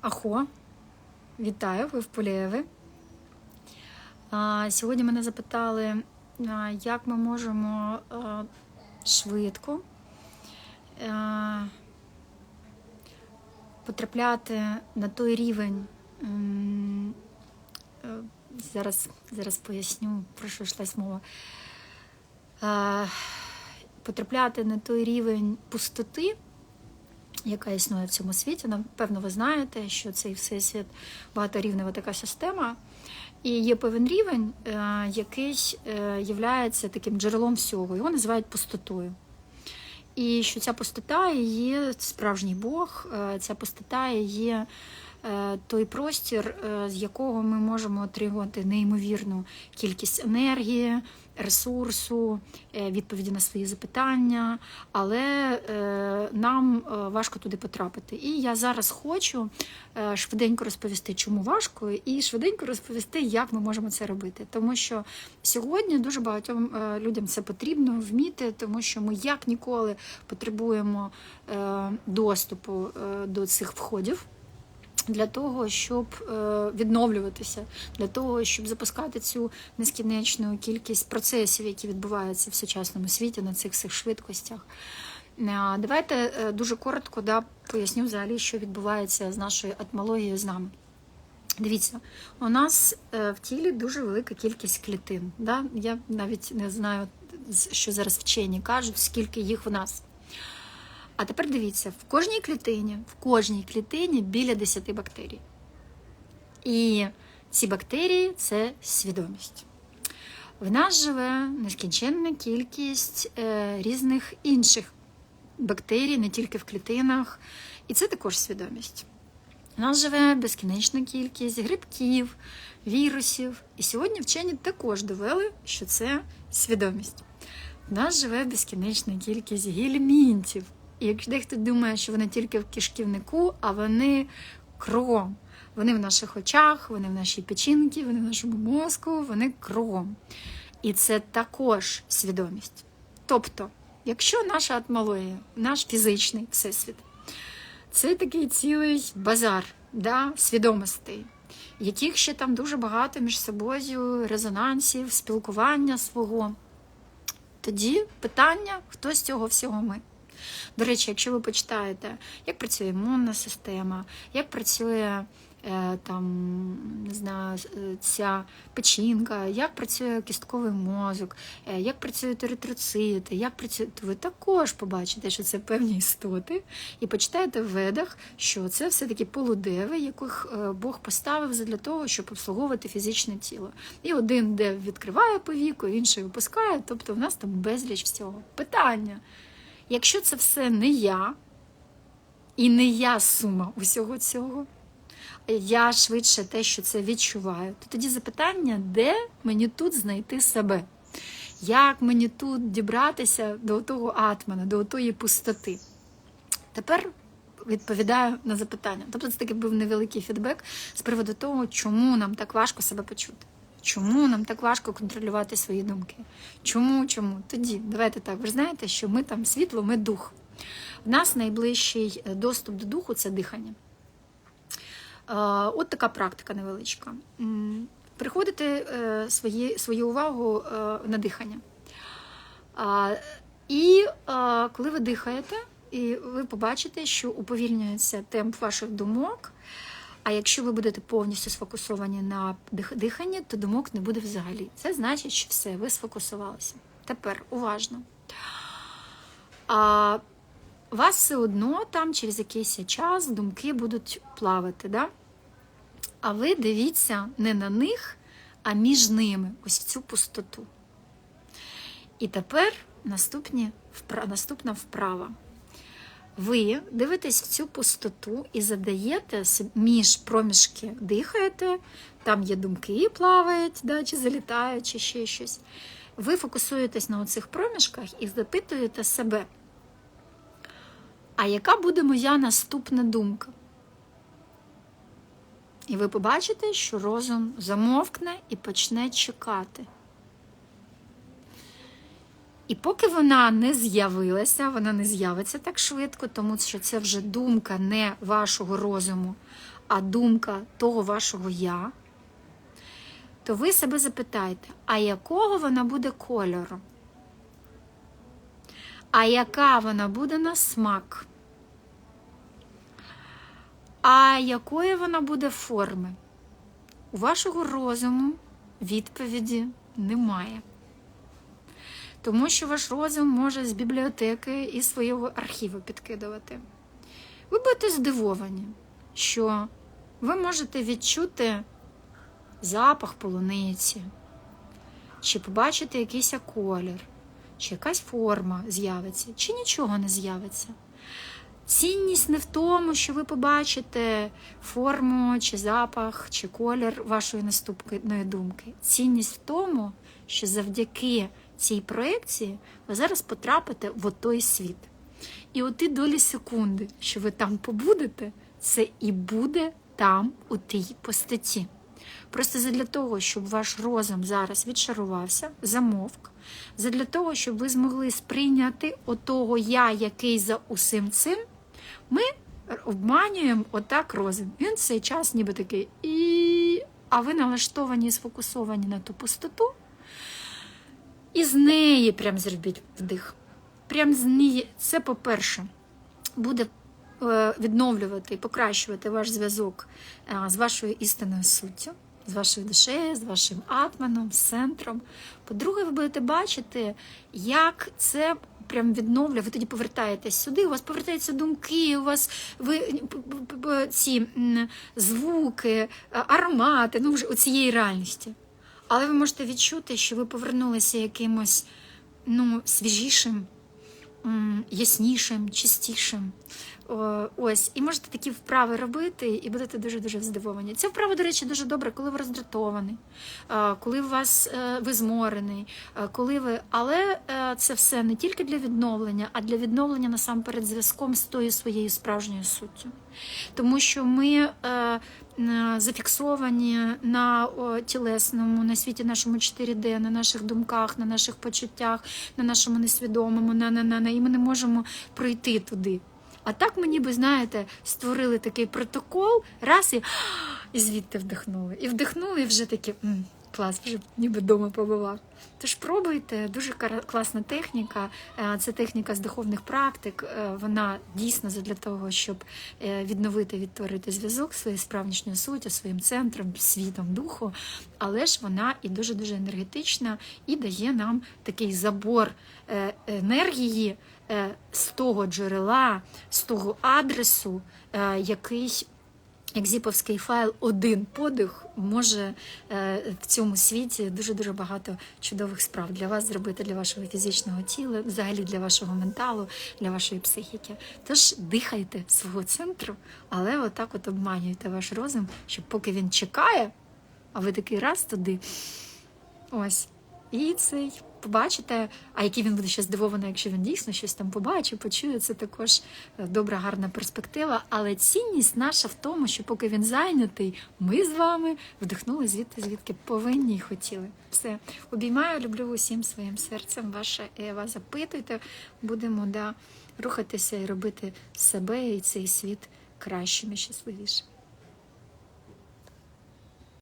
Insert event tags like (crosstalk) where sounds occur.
Ахо, вітаю, ви в Полєві. Сьогодні мене запитали, як ми можемо швидко потрапляти на той рівень. е, Зараз, зараз поясню, про що йшлась мова. Потрапляти на той рівень пустоти, яка існує в цьому світі. Напевно, ви знаєте, що цей всесвіт багаторівнева така система. І є певен рівень, е, який е, є таким джерелом всього. Його називають пустотою. І що ця пустота є справжній Бог, е, ця пустота є той простір, е, з якого ми можемо отримувати неймовірну кількість енергії, ресурсу, е, відповіді на свої запитання, але е, нам е, важко туди потрапити. І я зараз хочу е, швиденько розповісти, чому важко, і швиденько розповісти, як ми можемо це робити. Тому що сьогодні дуже багатьом е, людям це потрібно вміти, тому що ми як ніколи потребуємо е, доступу е, до цих входів. Для того, щоб е, відновлюватися, для того, щоб запускати цю нескінченну кількість процесів, які відбуваються в сучасному світі на цих всіх швидкостях. Е, Давайте е, дуже коротко да, поясню взагалі, що відбувається з нашою атмологією з нами. Дивіться, у нас в тілі дуже велика кількість клітин. Да? Я навіть не знаю, що зараз вчені кажуть, скільки їх в нас. А тепер дивіться, в кожній клітині, в кожній клітині біля 10 бактерій. І ці бактерії це свідомість. В нас живе нескінченна кількість е, різних інших бактерій, не тільки в клітинах, і це також свідомість. У нас живе безкінечна кількість грибків, вірусів. І сьогодні вчені також довели, що це свідомість. У нас живе безкінечна кількість гельмінтів. І якщо дехто думає, що вони тільки в кишківнику, а вони кром. Вони в наших очах, вони в нашій печінці, вони в нашому мозку, вони кром. І це також свідомість. Тобто, якщо наша атмологія, наш фізичний всесвіт, це такий цілий базар да, свідомостей, яких ще там дуже багато між собою резонансів, спілкування свого. Тоді питання, хто з цього всього ми. До речі, якщо ви почитаєте, як працює імунна система, як працює е, там, не знаю, е, ця печінка, як працює кістковий мозок, е, як працюють еритроцити, як працює, то ви також побачите, що це певні істоти, і почитаєте в ведах, що це все-таки полудеви, яких Бог поставив для того, щоб обслуговувати фізичне тіло. І один де відкриває повіку, інший випускає, тобто в нас там безліч всього. Питання. Якщо це все не я, і не я сума усього цього, я швидше те, що це відчуваю, то тоді запитання, де мені тут знайти себе? Як мені тут дібратися до того атмана, до тої пустоти? Тепер відповідаю на запитання. Тобто це такий був невеликий фідбек з приводу того, чому нам так важко себе почути. Чому нам так важко контролювати свої думки? Чому, чому? Тоді, давайте так, ви знаєте, що ми там світло, ми дух. В нас найближчий е, доступ до духу це дихання. Е, От така практика невеличка. Приходите е, свої, свою увагу на дихання. І коли ви дихаєте, і ви побачите, що уповільнюється темп ваших думок. А якщо ви будете повністю сфокусовані на диханні, то думок не буде взагалі. Це значить, що все, ви сфокусувалися. Тепер уважно. А вас все одно там через якийсь час думки будуть плавати. Да? А ви дивіться не на них, а між ними, ось в цю пустоту. І тепер наступні, наступна вправа. Ви дивитесь в цю пустоту і задаєте між проміжки, дихаєте, там є думки, плавають, да, чи залітають, чи ще щось. Ви фокусуєтесь на оцих проміжках і запитуєте себе, а яка буде моя наступна думка? І ви побачите, що розум замовкне і почне чекати. І поки вона не з'явилася, вона не з'явиться так швидко, тому що це вже думка не вашого розуму, а думка того вашого я, то ви себе запитаєте, а якого вона буде кольору? А яка вона буде на смак? А якої вона буде форми? У вашого розуму відповіді немає. Тому що ваш розум може з бібліотеки і свого архіву підкидувати. Ви будете здивовані, що ви можете відчути запах полуниці, чи побачити якийсь колір, чи якась форма з'явиться, чи нічого не з'явиться. Цінність не в тому, що ви побачите форму, чи запах, чи колір вашої наступної думки. Цінність в тому, що завдяки цій проекції ви зараз потрапите в той світ. І оті долі секунди, що ви там побудете, це і буде там, у тій постаті. Просто задля того, щоб ваш розум зараз відшарувався, замовк, задля того, щоб ви змогли сприйняти отого я, який за усім цим, ми обманюємо отак розум. Він цей час ніби такий і. А ви налаштовані і сфокусовані на ту пустоту. І з неї прям зробіть вдих. Прям з неї, це, по-перше, буде е, відновлювати і покращувати ваш зв'язок е, з вашою істинною суттю, з вашою душею, з вашим атманом, з центром. По-друге, ви будете бачити, як це прям відновлює. Ви тоді повертаєтесь сюди, у вас повертаються думки, у вас ви ці звуки, е, аромати, ну вже у цієї реальності. Але ви можете відчути, що ви повернулися якимось ну, свіжішим, яснішим, чистішим. О, Ось, і можете такі вправи робити, і будете дуже-дуже здивовані. Ця вправа, до речі, дуже добре, коли ви роздратований, е, коли у вас е, ви зморений, е, коли ви. Але е, це все не тільки для відновлення, а для відновлення насамперед зв'язком з тою своєю справжньою суттю. Тому що ми е, е, зафіксовані на тілесному, на світі нашому 4D, на наших думках, на наших почуттях, на нашому несвідомому, на, на, на, на, і ми не можемо пройти туди. А так мені би, знаєте, створили такий протокол, раз і, (gasps) і звідти вдихнули. І вдихнули, і вже такі клас, вже ніби вдома побував. Тож пробуйте, дуже класна техніка. Е, Це техніка з духовних практик. Е, Вона дійсно для того, щоб е, відновити, відтворити зв'язок своєю справжньою суттю, своїм центром, світом духу. Але ж вона і дуже дуже енергетична і дає нам такий забор енергії з того джерела, з того адресу, який. Як зіповський файл, один подих може е, в цьому світі дуже дуже багато чудових справ для вас зробити, для вашого фізичного тіла, взагалі для вашого менталу, для вашої психіки. Тож дихайте свого центру, але отак от обманюйте ваш розум, щоб поки він чекає, а ви такий раз туди. Ось. І цей побачите, а який він буде ще здивований, якщо він дійсно щось там побачить, почує, це також е, добра, гарна перспектива. Але цінність наша в тому, що поки він зайнятий, ми з вами вдихнули звідти, звідки повинні і хотіли. Все, обіймаю, люблю усім своїм серцем. Ваша Ева. Запитуйте, будемо да, рухатися і робити себе і цей світ кращим і щасливішим.